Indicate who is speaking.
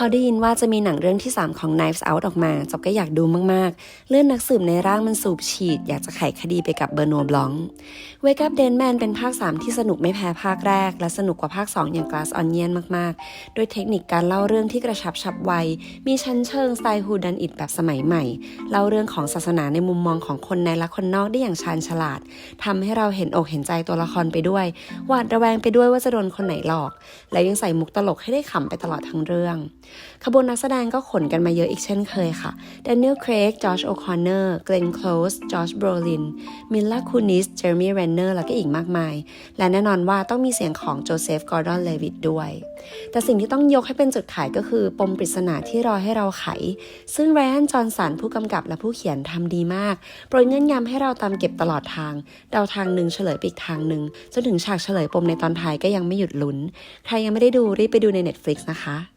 Speaker 1: พอได้ยินว่าจะมีหนังเรื่องที่ 3 ของ Knives Out ออกมาจบก็อยากดูมากๆ เลื่อนนักสืบในร่างมันสูบฉีด อยากจะไขคดีไปกับเบอร์นัวบลอง Wake Up Dead Man เป็นภาค 3 ที่สนุกไม่แพ้ภาคแรก และสนุกกว่าภาค 2 อย่าง Glass Onion มากๆด้วยเทคนิคการเล่าเรื่องที่กระชับฉับไว มีชั้นเชิงสไตล์ฮูดันอิดแบบสมัยใหม่ เล่าเรื่องของศาสนาในมุมมองของคนในและคนนอกได้อย่างชาญฉลาดทำให้เราเห็นอกเห็นใจตัวละครไปด้วย หวาดระแวงไปด้วยว่าจะโดนคนไหนหลอก และยังใส่มุกตลกให้ได้ขำไปตลอดทั้งเรื่องขบวนนักแสดงก็ขนกันมาเยอะอีกเช่นเคยค่ะ d a n i e l Craig Josh O'Connor Glenn Close Josh Brolin Mila Kunis Jeremy Renner แล้วก็อีกมากมาย และแน่นอนว่าต้องมีเสียงของโจเซฟ กอร์ดอน เลวิตด้วย แต่สิ่งที่ต้องยกให้เป็นจุดขายก็คือ ปมปริศนาที่รอให้เราไข ซึ่งไรอัน จอห์นสัน ผู้กำกับและผู้เขียนทำดีมาก โปรยเงื่อนยำให้เราตามเก็บตลอดทาง เดาทางหนึ่งเฉลยไปอีกทางหนึ่งจนถึงฉากเฉลยปมในตอนท้ายก็ยังไม่หยุดลุ้น ใครยังไม่ได้ดูรีบไปดูใน Netflix นะคะ